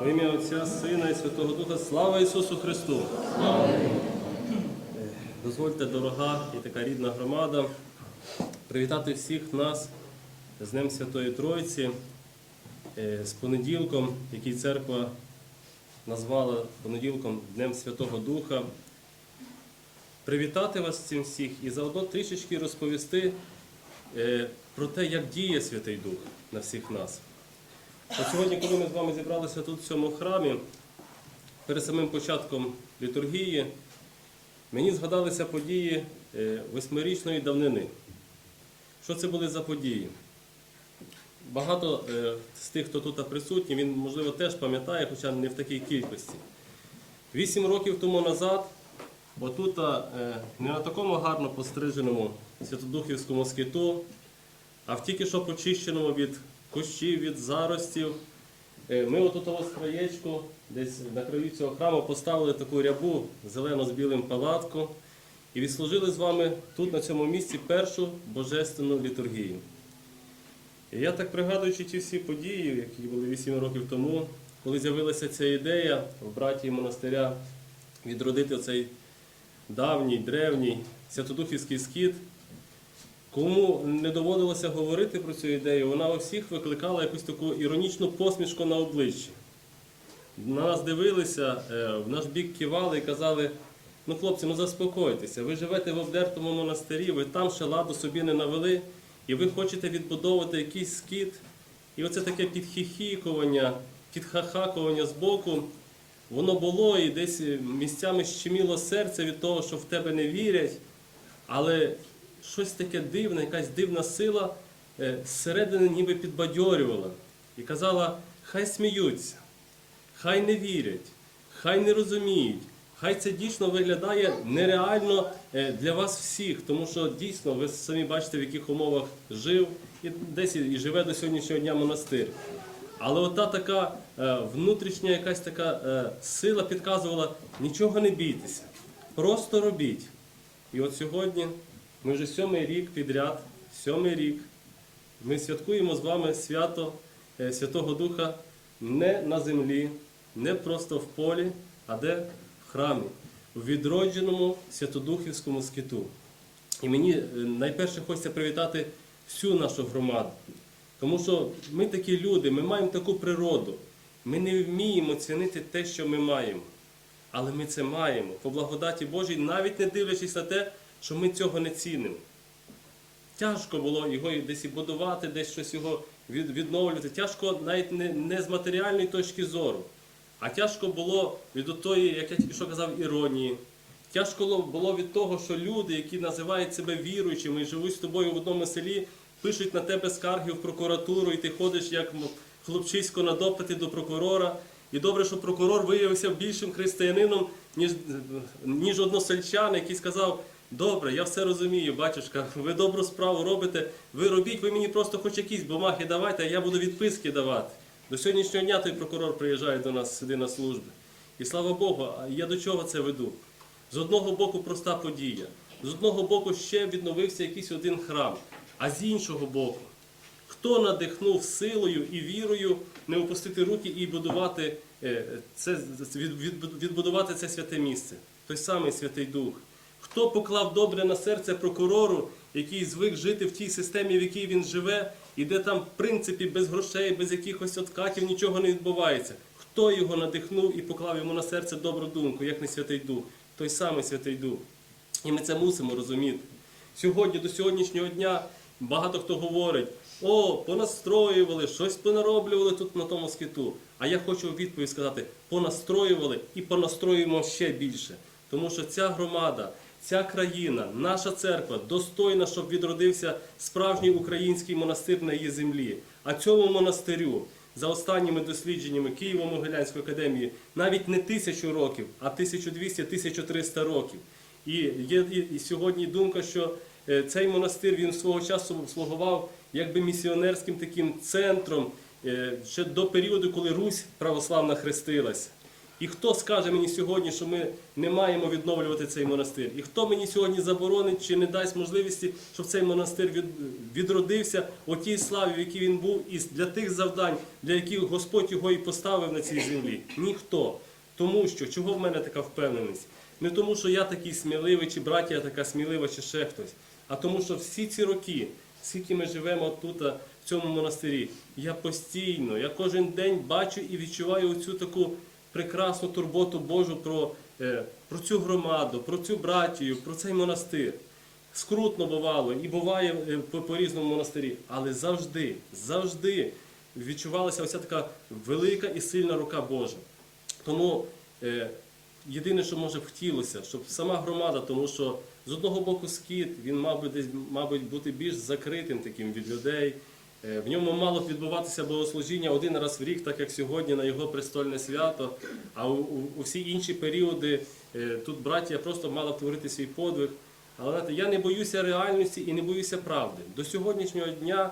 Во ім'я Отця, Сина і Святого Духа, слава Ісусу Христу! Е, Дозвольте, дорога і така рідна громада, привітати всіх нас з Днем Святої Тройці, е, з понеділком, який церква назвала понеділком Днем Святого Духа. Привітати вас цим всіх і заодно трішечки розповісти е, про те, як діє Святий Дух на всіх нас. От сьогодні, коли ми з вами зібралися тут в цьому храмі, перед самим початком літургії, мені згадалися події е, восьмирічної давнини. Що це були за події? Багато е, з тих, хто тут присутній, він, можливо, теж пам'ятає, хоча не в такій кількості. Вісім років тому назад, отут, е, не на такому гарно постриженому Святодухівському скиту, а в тільки що почищеному від кущів, від заростів, е, ми отут ось краєчку, десь на краю цього храму поставили таку рябу зелено з білим палатку і відслужили з вами тут, на цьому місці, першу божественну літургію. І я так пригадуючи ті всі події, які були 8 років тому, коли з'явилася ця ідея в братії монастиря відродити цей давній, древній святодухівський скіт, кому не доводилося говорити про цю ідею, вона у всіх викликала якусь таку іронічну посмішку на обличчі. На нас дивилися, е, в наш бік кивали і казали, ну хлопці, ну заспокойтеся, ви живете в обдертому монастирі, ви там ще ладу собі не навели, і ви хочете відбудовувати якийсь скіт. І оце таке підхіхікування, підхахакування з боку, воно було і десь місцями щеміло серце від того, що в тебе не вірять. Але щось таке дивне, якась дивна сила е, зсередини ніби підбадьорювала і казала: хай сміються, хай не вірять, хай не розуміють, хай це дійсно виглядає нереально е, для вас всіх, тому що дійсно ви самі бачите, в яких умовах жив і десь і живе до сьогоднішнього дня монастир. Але ота така е, внутрішня якась така сила підказувала, нічого не бійтеся, просто робіть. І от сьогодні ми вже сьомий рік підряд, сьомий рік, ми святкуємо з вами свято е, Святого Духа не на землі, не просто в полі, а де в храмі, в відродженому Святодухівському скиту. І мені е, найперше хочеться привітати всю нашу громаду. Тому що ми такі люди, ми маємо таку природу. Ми не вміємо цінити те, що ми маємо. Але ми це маємо по благодаті Божій, навіть не дивлячись на те, що ми цього не цінимо. Тяжко було його десь і будувати, десь щось його відновлювати. Тяжко навіть не, не з матеріальної точки зору, а тяжко було від тої, як я тільки що казав, іронії. Тяжко було- від того, що люди, які називають себе віруючими і живуть з тобою в одному селі, пишуть на тебе скарги в прокуратуру, і ти ходиш як хлопчисько на допити до прокурора. І добре, що прокурор виявився більшим християнином, ніж, ніж односельчан, який сказав: добре, я все розумію, батюшка, ви добру справу робите, ви робіть, ви мені просто хоч якісь бумаги давайте, а я буду відписки давати. До сьогоднішнього дня той прокурор приїжджає до нас сюди на служби. І слава Богу, я до чого це веду? З одного боку проста подія, з одного боку ще відновився якийсь один храм, а з іншого боку, хто надихнув силою і вірою не опустити руки і будувати е, це, від- від- відбудувати це святе місце, той самий Святий Дух. Хто поклав добре на серце прокурору, який звик жити в тій системі, в якій він живе, і де там, в принципі, без грошей, без якихось откатів нічого не відбувається. Хто його надихнув і поклав йому на серце добру думку, як не Святий Дух, той самий Святий Дух. І ми це мусимо розуміти. Сьогодні, до сьогоднішнього дня, багато хто говорить: о, понастроювали, щось понароблювали тут на тому скиту. А я хочу у відповідь сказати: понастроювали і понастроюємо ще більше. Тому що ця громада, ця країна, наша церква достойна, щоб відродився справжній український монастир на її землі. А цьому монастирю, за останніми дослідженнями Києво-Могилянської академії, навіть не тисячу років, а 1200-1300 років. І є і, сьогодні думка, що е, цей монастир він свого часу слугував якби місіонерським таким центром е, ще до періоду, коли Русь православна хрестилася. І хто скаже мені сьогодні, що ми не маємо відновлювати цей монастир? І хто мені сьогодні заборонить чи не дасть можливості, щоб цей монастир відродився у тій славі, в якій він був, і для тих завдань, для яких Господь його і поставив на цій землі? Ніхто. Тому що чого в мене така впевненість? Не тому, що я такий сміливий, чи браття така смілива, чи ще хтось, а тому, що всі ці роки, скільки ми живемо тут, в цьому монастирі, я постійно, я кожен день бачу і відчуваю цю таку прекрасну турботу Божу про, е, про цю громаду, про цю братію, про цей монастир. Скрутно бувало і буває е, по, різному монастирі, але завжди, завжди відчувалася оця така велика і сильна рука Божа. Тому е, єдине, що може б хотілося, щоб сама громада, тому що з одного боку скіт, він мав би десь, мабуть, бути більш закритим таким від людей. Е, В ньому мало б відбуватися богослужіння один раз в рік, так як сьогодні на його престольне свято. А у, у, у всі інші періоди е, тут браття просто мала б творити свій подвиг. Але знаєте, я не боюся реальності і не боюся правди. До сьогоднішнього дня,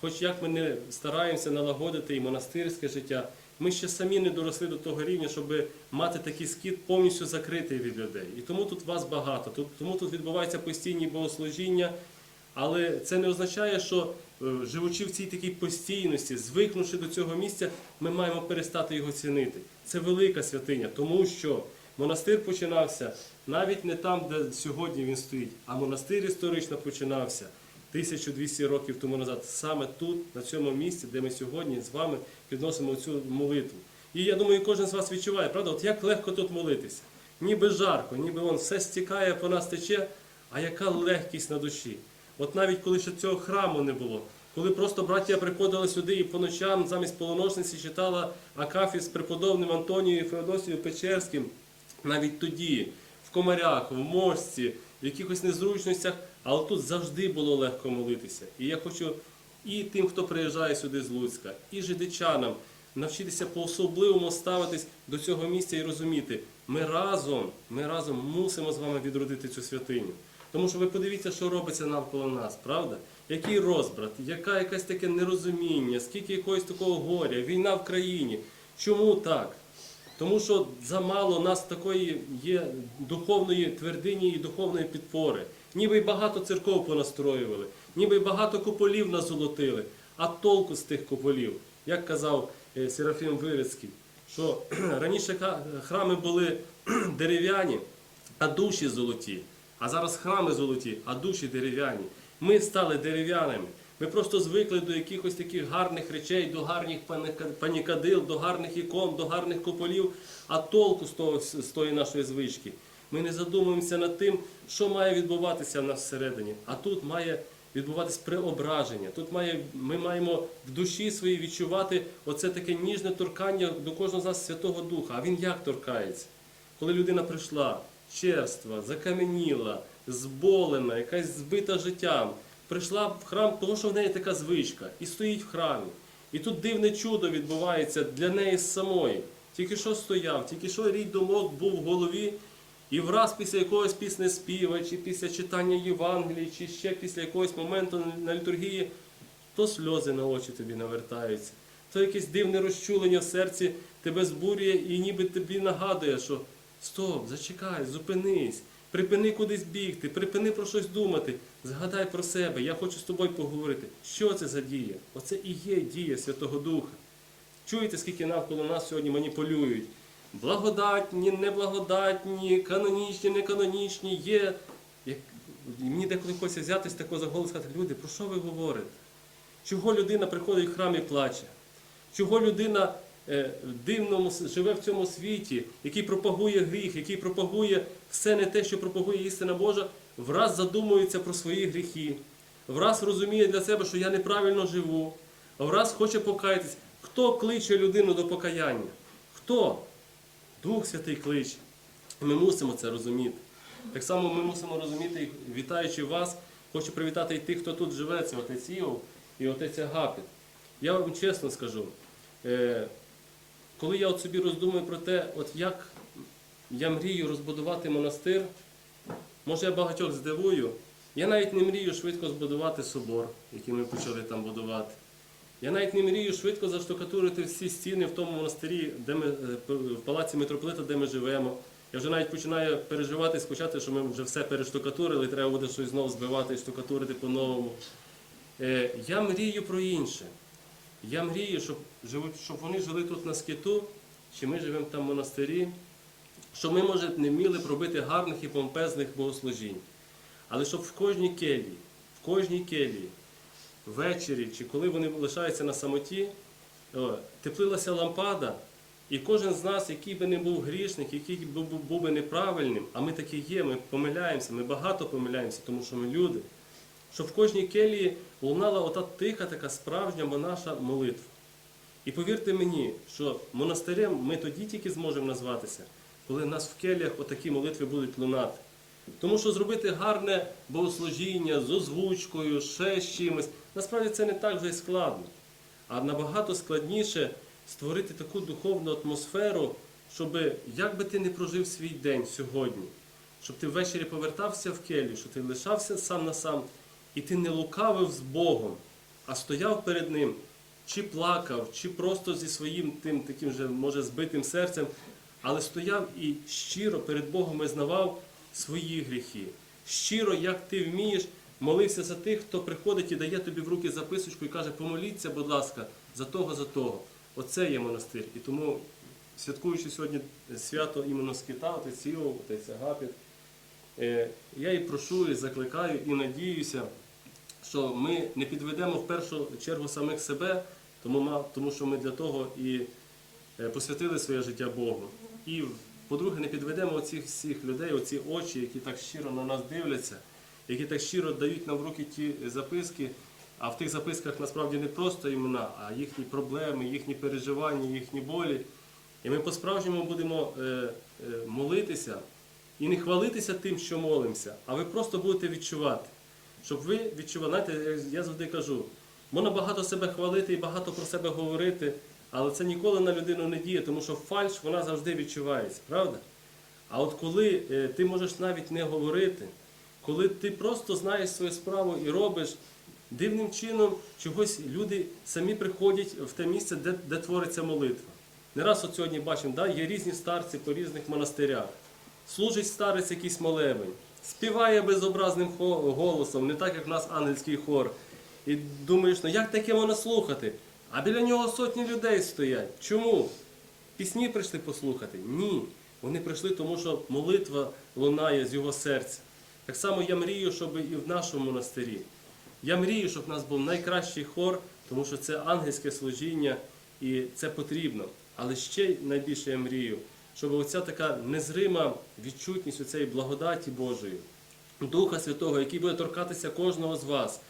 хоч як ми не стараємося налагодити і монастирське життя, ми ще самі не доросли до того рівня, щоб мати такий скіт повністю закритий від людей. І тому тут вас багато, тому тут відбуваються постійні богослужіння. Але це не означає, що живучи в цій такій постійності, звикнувши до цього місця, ми маємо перестати його цінити. Це велика святиня, тому що монастир починався навіть не там, де сьогодні він стоїть, а монастир історично починався 1200 років тому назад, саме тут, на цьому місці, де ми сьогодні з вами підносимо цю молитву. І я думаю, кожен з вас відчуває, правда, от як легко тут молитися. Ніби жарко, ніби вон все стікає, по нас тече, а яка легкість на душі. От навіть коли ще цього храму не було, коли просто браття приходили сюди і по ночам замість полуношниці читала Акафі з преподобним Антонією Феодосією Печерським, навіть тоді, в комарях, в мошці, в якихось незручностях, але тут завжди було легко молитися. І я хочу і тим, хто приїжджає сюди з Луцька, і жидичанам навчитися по-особливому ставитись до цього місця і розуміти, ми разом, ми разом мусимо з вами відродити цю святиню. Тому що ви подивіться, що робиться навколо нас, правда? Який розбрат, яка якесь таке нерозуміння, скільки якогось такого горя, війна в країні. Чому так? Тому що замало нас такої є духовної твердині і духовної підпори. Ніби й багато церков понастроювали, ніби й багато куполів назолотили. А толку з тих куполів, як казав е, Серафім Вирицький, що раніше храми були дерев'яні, а душі золоті. А зараз храми золоті, а душі дерев'яні. Ми стали дерев'яними. Ми просто звикли до якихось таких гарних речей, до гарних панікадил, до гарних ікон, до гарних куполів. А толку з, того, з тої нашої звички. Ми не задумуємося над тим, що має відбуватися в нас всередині. А тут має відбуватись преображення. Тут має, ми маємо в душі своїй відчувати оце таке ніжне торкання до кожного з нас Святого Духа. А він як торкається? Коли людина прийшла, черства, закам'яніла, зболена, якась збита життям, прийшла в храм, тому що в неї така звичка, і стоїть в храмі. І тут дивне чудо відбувається для неї самої. Тільки що стояв, тільки що рій думок був в голові, і враз після якогось пісне співа, чи після читання Євангелії, чи ще після якогось моменту на літургії, то сльози на очі тобі навертаються, то якесь дивне розчулення в серці тебе збурює і ніби тобі нагадує, що стоп, зачекай, зупинись, припини кудись бігти, припини про щось думати, згадай про себе, я хочу з тобою поговорити. Що це за дія? Оце і є дія Святого Духа. Чуєте, скільки навколо нас сьогодні маніпулюють? Благодатні, неблагодатні, канонічні, неканонічні, є. Як... Мені деколи хочеться взятись такого за голос сказати, люди, про що ви говорите? Чого людина приходить в храм і плаче? Чого людина дивному живе в цьому світі, який пропагує гріх, який пропагує все не те, що пропагує істина Божа, враз задумується про свої гріхи, враз розуміє для себе, що я неправильно живу, враз хоче покаятись. Хто кличе людину до покаяння? Хто? Дух Святий кличе. Ми мусимо це розуміти. Так само ми мусимо розуміти, вітаючи вас, хочу привітати і тих, хто тут живе, це отець Іов і отець Агапіт. Я вам чесно скажу, е, коли я от собі роздумую про те, от як я мрію розбудувати монастир, може я багатьох здивую, я навіть не мрію швидко збудувати собор, який ми почали там будувати. Я навіть не мрію швидко заштукатурити всі стіни в тому монастирі, де ми, е, в палаці митрополита, де ми живемо. Я вже навіть починаю переживати, скучати, що ми вже все перештукатурили, треба буде щось знову збивати і штукатурити по-новому. Е, Я мрію про інше. Я мрію, щоб, живуть, щоб вони жили тут на скиту, чи ми живемо там в монастирі, щоб ми, може, не вміли пробити гарних і помпезних богослужінь. Але щоб в кожній келії, в кожній келії, ввечері чи коли вони лишаються на самоті, теплилася лампада, і кожен з нас, який би не був грішник, який би був би неправильним, а ми такі є, ми помиляємося, ми багато помиляємося, тому що ми люди. Щоб в кожній келії лунала ота тиха, така справжня монаша молитва. І повірте мені, що монастирем ми тоді тільки зможемо назватися, коли нас в келіях отакі молитви будуть лунати. Тому що зробити гарне богослужіння з озвучкою, ще з чимось, насправді це не так вже й складно. А набагато складніше створити таку духовну атмосферу, щоб як би ти не прожив свій день сьогодні, щоб ти ввечері повертався в келію, щоб ти лишався сам на сам, і ти не лукавив з Богом, а стояв перед Ним, чи плакав, чи просто зі своїм тим таким же, може, збитим серцем, але стояв і щиро перед Богом визнавав свої гріхи. Щиро, як ти вмієш, молився за тих, хто приходить і дає тобі в руки записочку і каже, помоліться, будь ласка, за того, за того. Оце є монастир. І тому, святкуючи сьогодні свято іменно Скита, отець Іов, отець Агапіт, е, я і прошу, і закликаю, і надіюся, що ми не підведемо в першу чергу самих себе, тому, тому що ми для того і е, посвятили своє життя Богу. І, по-друге, не підведемо оцих всіх людей, оці очі, які так щиро на нас дивляться, які так щиро дають нам в руки ті записки. А в тих записках насправді не просто імена, а їхні проблеми, їхні переживання, їхні болі. І ми по-справжньому будемо е, е, молитися і не хвалитися тим, що молимося, а ви просто будете відчувати. Щоб ви відчували, знаєте, я завжди кажу, можна багато себе хвалити і багато про себе говорити, але це ніколи на людину не діє, тому що фальш вона завжди відчувається, правда? А от коли е, ти можеш навіть не говорити, коли ти просто знаєш свою справу і робиш, дивним чином чогось люди самі приходять в те місце, де, де твориться молитва. Не раз от сьогодні бачимо, да, є різні старці по різних монастирях. Служить старець якийсь молебень, співає безобразним голосом, не так, як в нас ангельський хор. І думаєш, ну як таке можна слухати? А біля нього сотні людей стоять. Чому? Пісні прийшли послухати? Ні. Вони прийшли, тому що молитва лунає з його серця. Так само я мрію, щоб і в нашому монастирі. Я мрію, щоб в нас був найкращий хор, тому що це ангельське служіння і це потрібно. Але ще найбільше я мрію, щоб оця така незрима відчутність у цієї благодаті Божої, Духа Святого, який буде торкатися кожного з вас,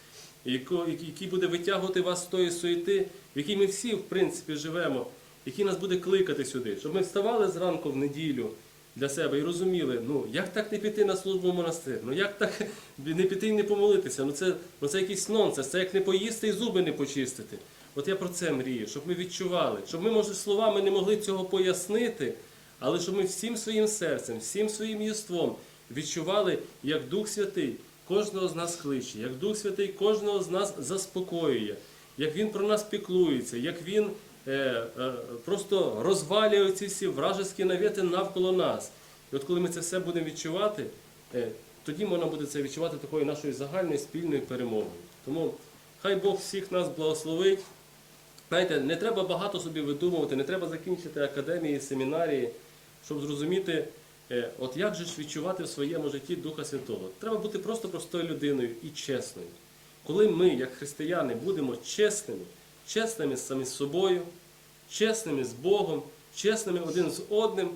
який буде витягувати вас з тої суєти, в якій ми всі, в принципі, живемо, який нас буде кликати сюди, щоб ми вставали зранку в неділю для себе і розуміли, ну як так не піти на службу в монастир? Ну як так не піти і не помолитися? Ну це, ну це якийсь нонсенс, це як не поїсти і зуби не почистити. От я про це мрію, щоб ми відчували, щоб ми, може, словами не могли цього пояснити, але щоб ми всім своїм серцем, всім своїм єством відчували, як Дух Святий кожного з нас кличе, як Дух Святий кожного з нас заспокоює, як Він про нас піклується, як Він е, е, просто розвалює ці всі вражеські навіти навколо нас. І от коли ми це все будемо відчувати, е, тоді можна буде це відчувати такою нашою загальною спільною перемогою. Тому хай Бог всіх нас благословить. Знаєте, не треба багато собі видумувати, не треба закінчити академії, семінарії, щоб зрозуміти, от як же ж відчувати в своєму житті Духа Святого. Треба бути просто простою людиною і чесною. Коли ми, як християни, будемо чесними, чесними самі з собою, чесними з Богом, чесними один з одним,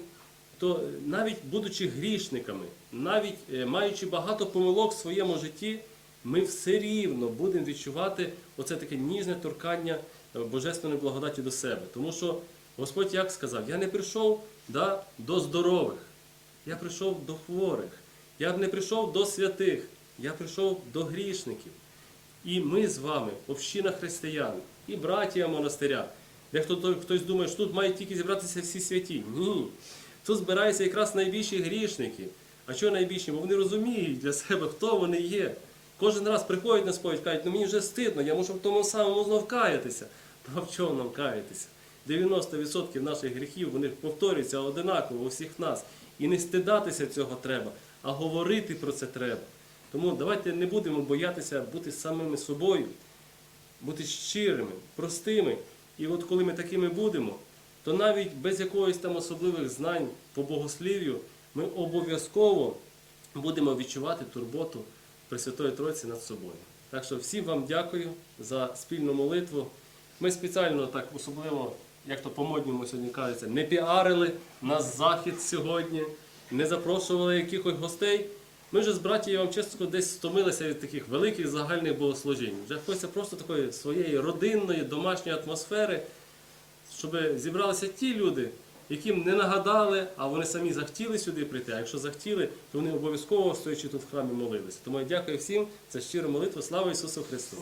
то е, навіть будучи грішниками, навіть е, маючи багато помилок в своєму житті, ми все рівно будемо відчувати оце таке ніжне торкання е, божественної благодаті до себе. Тому що Господь як сказав, я не прийшов да, до здорових, я прийшов до хворих, я не прийшов до святих, я прийшов до грішників. І ми з вами, община християн, і братія монастиря. То- хтось думає, що тут мають тільки зібратися всі святі. Ні. Тут збираються якраз найбільші грішники. А що найбільші? Бо вони розуміють для себе, хто вони є. Кожен раз приходять на сповідь, кажуть, ну мені вже стидно, я можу в тому самому знов каятися. Ну а в чому нам каятися? 90% наших гріхів вони повторюються одинаково у всіх нас. І не стидатися цього треба, а говорити про це треба. Тому давайте не будемо боятися бути самими собою, бути щирими, простими. І от коли ми такими будемо, то навіть без якогось там особливих знань по богослів'ю ми обов'язково будемо відчувати турботу Пресвятої Тройці над собою. Так що всім вам дякую за спільну молитву. Ми спеціально так особливо, як то по-модньому сьогодні кажеться, не піарили нас захід сьогодні, не запрошували якихось гостей. Ми вже з братією, вам чесно десь стомилися від таких великих загальних богослужінь. Вже хочеться просто такої своєї родинної, домашньої атмосфери, щоб зібралися ті люди, яким не нагадали, а вони самі захотіли сюди прийти. А якщо захотіли, то вони обов'язково стоячи тут в храмі молилися. Тому я дякую всім за щиру молитву. Слава Ісусу Христу!